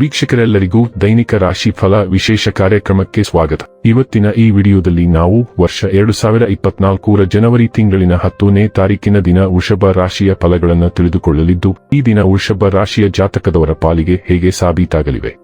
ವೀಕ್ಷಕರೆಲ್ಲರಿಗೂ ದೈನಿಕ ರಾಶಿ ಫಲ ವಿಶೇಷ ಕಾರ್ಯಕ್ರಮಕ್ಕೆ ಸ್ವಾಗತ. ಇವತ್ತಿನ ಈ ವಿಡಿಯೋದಲ್ಲಿ ನಾವು ವರ್ಷ ಎರಡು ಸಾವಿರ ಇಪ್ಪತ್ನಾಲ್ಕೂರ ಜನವರಿ ತಿಂಗಳಿನ ಹತ್ತನೇ ತಾರೀಕಿನ ದಿನ ವೃಷಭ ರಾಶಿಯ ಫಲಗಳನ್ನು ತಿಳಿದುಕೊಳ್ಳಲಿದ್ದು, ಈ ದಿನ ವೃಷಭ ರಾಶಿಯ ಜಾತಕದವರ ಪಾಲಿಗೆ ಹೇಗೆ ಸಾಬೀತಾಗಲಿವೆ?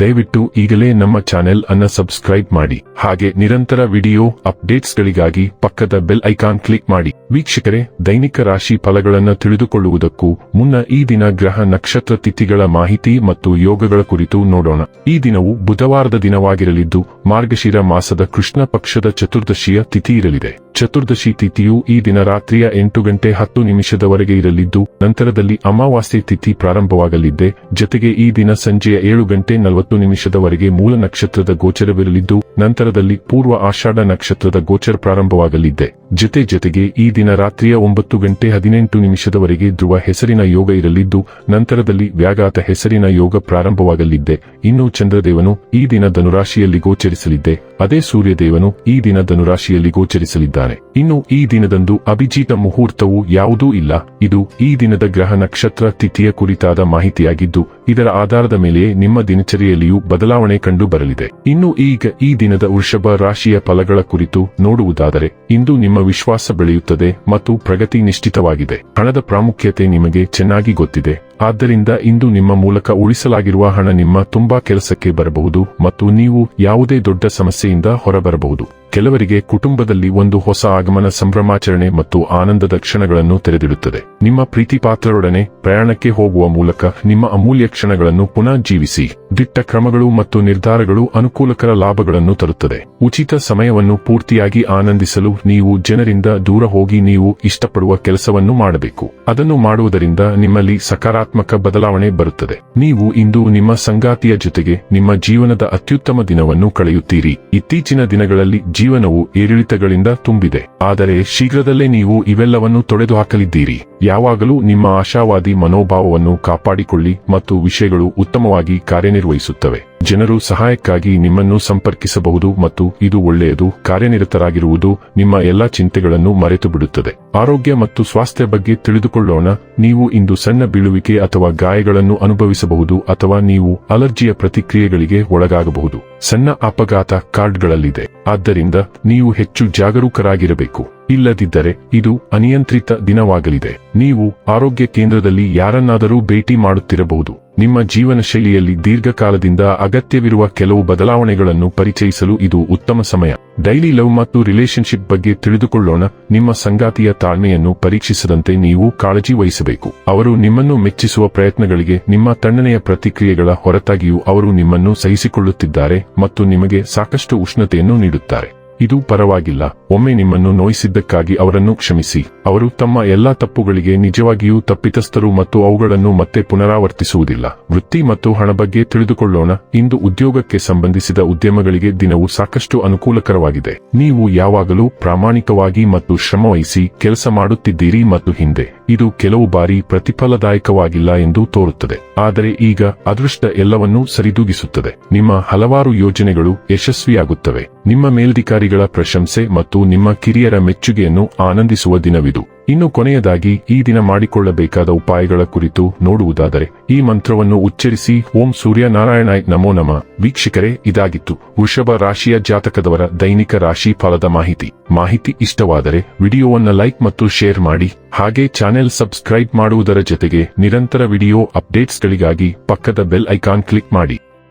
ದಯವಿಟ್ಟು ಈಗಲೇ ನಮ್ಮ ಚಾನೆಲ್ ಅನ್ನ ಸಬ್ಸ್ಕ್ರೈಬ್ ಮಾಡಿ. ಹಾಗೆ ನಿರಂತರ ವಿಡಿಯೋ ಅಪ್ಡೇಟ್ಸ್ಗಳಿಗಾಗಿ ಪಕ್ಕದ ಬೆಲ್ ಐಕಾನ್ ಕ್ಲಿಕ್ ಮಾಡಿ. ವೀಕ್ಷಕರೇ, ದೈನಿಕ ರಾಶಿ ಫಲಗಳನ್ನು ತಿಳಿದುಕೊಳ್ಳುವುದಕ್ಕೂ ಮುನ್ನ ಈ ದಿನ ಗ್ರಹ ನಕ್ಷತ್ರ ತಿಥಿಗಳ ಮಾಹಿತಿ ಮತ್ತು ಯೋಗಗಳ ಕುರಿತು ನೋಡೋಣ. ಈ ದಿನವು ಬುಧವಾರದ ದಿನವಾಗಿರಲಿದ್ದು, ಮಾರ್ಗಶಿರ ಮಾಸದ ಕೃಷ್ಣ ಪಕ್ಷದ ಚತುರ್ದಶಿಯ ತಿಥಿ ಇರಲಿದೆ. ಚತುರ್ದಶಿ ತಿಥಿಯು ಈ ದಿನ ರಾತ್ರಿಯ ಎಂಟು ಗಂಟೆ ಹತ್ತು ನಿಮಿಷದವರೆಗೆ ಇರಲಿದ್ದು, ನಂತರದಲ್ಲಿ ಅಮಾವಾಸ್ಯೆ ತಿಥಿ ಪ್ರಾರಂಭವಾಗಲಿದ್ದೆ. ಜೊತೆಗೆ ಈ ದಿನ ಸಂಜೆಯ ಏಳು ಗಂಟೆ ನಲವತ್ತು ನಿಮಿಷದವರೆಗೆ ಮೂಲ ನಕ್ಷತ್ರದ ಗೋಚರವಿರಲಿದ್ದು, ನಂತರದಲ್ಲಿ ಪೂರ್ವ ಆಷಾಢ ನಕ್ಷತ್ರದ ಗೋಚರ ಪ್ರಾರಂಭವಾಗಲಿದ್ದೆ. ಜೊತೆ ಜೊತೆಗೆ ಈ ದಿನ ರಾತ್ರಿಯ ಒಂಬತ್ತು ಗಂಟೆ ಹದಿನೆಂಟು ನಿಮಿಷದವರೆಗೆ ಧ್ರುವ ಹೆಸರಿನ ಯೋಗ ಇರಲಿದ್ದು, ನಂತರದಲ್ಲಿ ವ್ಯಾಘಾತ ಹೆಸರಿನ ಯೋಗ ಪ್ರಾರಂಭವಾಗಲಿದ್ದೆ. ಇನ್ನು ಚಂದ್ರದೇವನು ಈ ದಿನ ಧನುರಾಶಿಯಲ್ಲಿ ಗೋಚರಿಸಲಿದ್ದೆ. ಅದೇ ಸೂರ್ಯದೇವನು ಈ ದಿನ ಧನುರಾಶಿಯಲ್ಲಿ ಇನ್ನು ಈ ದಿನದಂದು ಅಭಿಜಿತ ಮುಹೂರ್ತವು ಯಾವುದೂ ಇಲ್ಲ. ಇದು ಈ ದಿನದ ಗ್ರಹ ನಕ್ಷತ್ರ ತಿಥಿಯ ಕುರಿತಾದ ಮಾಹಿತಿಯಾಗಿದ್ದು, ಇದರ ಆಧಾರದ ಮೇಲೆ ನಿಮ್ಮ ದಿನಚರಿಯಲ್ಲಿಯೂ ಬದಲಾವಣೆ ಕಂಡು ಬರಲಿದೆ. ಇನ್ನು ಈಗ ಈ ದಿನದ ವೃಷಭ ರಾಶಿಯ ಫಲಗಳ ಕುರಿತು ನೋಡುವುದಾದರೆ, ಇಂದು ನಿಮ್ಮ ವಿಶ್ವಾಸ ಬೆಳೆಯುತ್ತದೆ ಮತ್ತು ಪ್ರಗತಿ ನಿಶ್ಚಿತವಾಗಿದೆ. ಹಣದ ಪ್ರಾಮುಖ್ಯತೆ ನಿಮಗೆ ಚೆನ್ನಾಗಿ ಗೊತ್ತಿದೆ. ಆದ್ದರಿಂದ ಇಂದು ನಿಮ್ಮ ಮೂಲಕ ಉಳಿಸಲಾಗಿರುವ ಹಣ ನಿಮ್ಮ ತುಂಬಾ ಕೆಲಸಕ್ಕೆ ಬರಬಹುದು ಮತ್ತು ನೀವು ಯಾವುದೇ ದೊಡ್ಡ ಸಮಸ್ಯೆಯಿಂದ ಹೊರಬರಬಹುದು. ಕೆಲವರಿಗೆ ಕುಟುಂಬದಲ್ಲಿ ಒಂದು ಹೊಸ ಆಗಮನ ಸಂಭ್ರಮಾಚರಣೆ ಮತ್ತು ಆನಂದದ ಕ್ಷಣಗಳನ್ನು ತೆರೆದಿಡುತ್ತದೆ. ನಿಮ್ಮ ಪ್ರೀತಿಪಾತ್ರರೊಡನೆ ಪ್ರಯಾಣಕ್ಕೆ ಹೋಗುವ ಮೂಲಕ ನಿಮ್ಮ ಅಮೂಲ್ಯ ಕ್ಷಣಗಳನ್ನು ಪುನಃ ಜೀವಿಸಿ, ದಿಟ್ಟ ಕ್ರಮಗಳು ಮತ್ತು ನಿರ್ಧಾರಗಳು ಅನುಕೂಲಕರ ಲಾಭಗಳನ್ನು ತರುತ್ತದೆ. ಉಚಿತ ಸಮಯವನ್ನು ಪೂರ್ತಿಯಾಗಿ ಆನಂದಿಸಲು ನೀವು ಜನರಿಂದ ದೂರ ಹೋಗಿ ನೀವು ಇಷ್ಟಪಡುವ ಕೆಲಸವನ್ನು ಮಾಡಬೇಕು. ಅದನ್ನು ಮಾಡುವುದರಿಂದ ನಿಮ್ಮಲ್ಲಿ ಸಕಾರಾತ್ಮಕ ಬದಲಾವಣೆ ಬರುತ್ತದೆ. ನೀವು ಇಂದು ನಿಮ್ಮ ಸಂಗಾತಿಯ ಜೊತೆಗೆ ನಿಮ್ಮ ಜೀವನದ ಅತ್ಯುತ್ತಮ ದಿನವನ್ನು ಕಳೆಯುತ್ತೀರಿ. ಇತ್ತೀಚಿನ ದಿನಗಳಲ್ಲಿ ಜೀವನವು ಏರಿಳಿತಗಳಿಂದ ತುಂಬಿದೆ. ಆದರೆ ಶೀಘ್ರದಲ್ಲೇ ನೀವು ಇವೆಲ್ಲವನ್ನು ತೊಡೆದುಹಾಕಲಿದ್ದೀರಿ. ಯಾವಾಗಲೂ ನಿಮ್ಮ ಆಶಾವಾದಿ ಮನೋಭಾವವನ್ನು ಕಾಪಾಡಿಕೊಳ್ಳಿ ಮತ್ತು ವಿಷಯಗಳು ಉತ್ತಮವಾಗಿ ಕಾರ್ಯನಿರ್ವಹಿಸುತ್ತವೆ. ಜನರು ಸಹಾಯಕ್ಕಾಗಿ ನಿಮ್ಮನ್ನು ಸಂಪರ್ಕಿಸಬಹುದು ಮತ್ತು ಇದು ಒಳ್ಳೆಯದು, ಕಾರ್ಯನಿರತರಾಗಿರುವುದು ನಿಮ್ಮ ಎಲ್ಲಾ ಚಿಂತೆಗಳನ್ನು ಮರೆತು ಬಿಡುತ್ತದೆ ಆರೋಗ್ಯ ಮತ್ತು ಸ್ವಾಸ್ಥ್ಯ ಬಗ್ಗೆ ತಿಳಿದುಕೊಳ್ಳೋಣ, ನೀವು ಇಂದು ಸಣ್ಣ ಬೀಳುವಿಕೆ ಅಥವಾ ಗಾಯಗಳನ್ನು ಅನುಭವಿಸಬಹುದು ಅಥವಾ ನೀವು ಅಲರ್ಜಿಯ ಪ್ರತಿಕ್ರಿಯೆಗಳಿಗೆ ಒಳಗಾಗಬಹುದು. ಸಣ್ಣ ಅಪಘಾತ ಕಾರ್ಡ್ಗಳಲ್ಲಿದೆ, ಆದ್ದರಿಂದ ನೀವು ಹೆಚ್ಚು ಜಾಗರೂಕರಾಗಿರಬೇಕು. ಇಲ್ಲದಿದ್ದರೆ ಇದು ಅನಿಯಂತ್ರಿತ ದಿನವಾಗಲಿದೆ. ನೀವು ಆರೋಗ್ಯ ಕೇಂದ್ರದಲ್ಲಿ ಯಾರನ್ನಾದರೂ ಭೇಟಿ ಮಾಡುತ್ತಿರಬಹುದು. ನಿಮ್ಮ ಜೀವನ ಶೈಲಿಯಲ್ಲಿ ದೀರ್ಘಕಾಲದಿಂದ ಅಗತ್ಯವಿರುವ ಕೆಲವು ಬದಲಾವಣೆಗಳನ್ನು ಪರಿಚಯಿಸಲು ಇದು ಉತ್ತಮ ಸಮಯ. ಡೈಲಿ ಲವ್ ಮತ್ತು ರಿಲೇಶನ್ಶಿಪ್ ಬಗ್ಗೆ ತಿಳಿದುಕೊಳ್ಳೋಣ. ನಿಮ್ಮ ಸಂಗಾತಿಯ ತಾಳ್ಮೆಯನ್ನು ಪರೀಕ್ಷಿಸದಂತೆ ನೀವು ಕಾಳಜಿ ವಹಿಸಬೇಕು. ಅವರು ನಿಮ್ಮನ್ನು ಮೆಚ್ಚಿಸುವ ಪ್ರಯತ್ನಗಳಿಗೆ, ನಿಮ್ಮ ತಣ್ಣನೆಯ ಪ್ರತಿಕ್ರಿಯೆಗಳ ಹೊರತಾಗಿಯೂ ಅವರು ನಿಮ್ಮನ್ನು ಸಹಿಸಿಕೊಳ್ಳುತ್ತಿದ್ದಾರೆ ಮತ್ತು ನಿಮಗೆ ಸಾಕಷ್ಟು ಉಷ್ಣತೆಯನ್ನು ನೀಡುತ್ತಾರೆ. ಇದು ಪರವಾಗಿಲ್ಲ. ಒಮ್ಮೆ ನಿಮ್ಮನ್ನು ನೋಯಿಸಿದ್ದಕ್ಕಾಗಿ ಅವರನ್ನು ಕ್ಷಮಿಸಿ. ಅವರು ತಮ್ಮ ಎಲ್ಲಾ ತಪ್ಪುಗಳಿಗೆ ನಿಜವಾಗಿಯೂ ತಪ್ಪಿತಸ್ಥರು ಮತ್ತು ಅವುಗಳನ್ನು ಮತ್ತೆ ಪುನರಾವರ್ತಿಸುವುದಿಲ್ಲ. ವೃತ್ತಿ ಮತ್ತು ಹಣ ಬಗ್ಗೆ ತಿಳಿದುಕೊಳ್ಳೋಣ. ಇಂದು ಉದ್ಯೋಗಕ್ಕೆ ಸಂಬಂಧಿಸಿದ ಉದ್ಯಮಗಳಿಗೆ ದಿನವು ಸಾಕಷ್ಟು ಅನುಕೂಲಕರವಾಗಿದೆ. ನೀವು ಯಾವಾಗಲೂ ಪ್ರಾಮಾಣಿಕವಾಗಿ ಮತ್ತು ಶ್ರಮವಹಿಸಿ ಕೆಲಸ ಮಾಡುತ್ತಿದ್ದೀರಿ ಮತ್ತು ಹಿಂದೆ. ಇದು ಕೆಲವು ಬಾರಿ ಪ್ರತಿಫಲದಾಯಕವಾಗಿಲ್ಲ ಎಂದು ತೋರುತ್ತದೆ. ಆದರೆ ಈಗ ಅದೃಷ್ಟ ಎಲ್ಲವನ್ನೂ ಸರಿದೂಗಿಸುತ್ತದೆ. ನಿಮ್ಮ ಹಲವಾರು ಯೋಜನೆಗಳು ಯಶಸ್ವಿಯಾಗುತ್ತವೆ. ನಿಮ್ಮ ಮೇಲ್ಧಿಕಾರಿಗಳ ಪ್ರಶಂಸೆ ಮತ್ತು ನಿಮ್ಮ ಕಿರಿಯರ ಮೆಚ್ಚುಗೆಯನ್ನು ಆನಂದಿಸುವ ದಿನವಿದು. ಇನ್ನು ಕೊನೆಯದಾಗಿ ಈ ದಿನ ಮಾಡಿಕೊಳ್ಳಬೇಕಾದ ಉಪಾಯಗಳ ಕುರಿತು ನೋಡುವುದಾದರೆ, ಈ ಮಂತ್ರವನ್ನು ಉಚ್ಚರಿಸಿ, ಓಂ ಸೂರ್ಯನಾರಾಯಣಾಯ್ ನಮೋ ನಮ. ವೀಕ್ಷಕರೇ, ಇದಾಗಿತ್ತು. ವೃಷಭ ರಾಶಿಯ ಜಾತಕದವರ ದೈನಿಕ ರಾಶಿ ಫಲದ ಮಾಹಿತಿ. ಮಾಹಿತಿ ಇಷ್ಟವಾದರೆ ವಿಡಿಯೋವನ್ನ ಲೈಕ್ ಮತ್ತು ಶೇರ್ ಮಾಡಿ, ಹಾಗೆ ಚಾನೆಲ್ ಸಬ್ಸ್ಕ್ರೈಬ್ ಮಾಡುವುದರ ಜೊತೆಗೆ ನಿರಂತರ ವಿಡಿಯೋ ಅಪ್ಡೇಟ್ಸ್ಗಳಿಗಾಗಿ ಪಕ್ಕದ ಬೆಲ್ ಐಕಾನ್ ಕ್ಲಿಕ್ ಮಾಡಿ.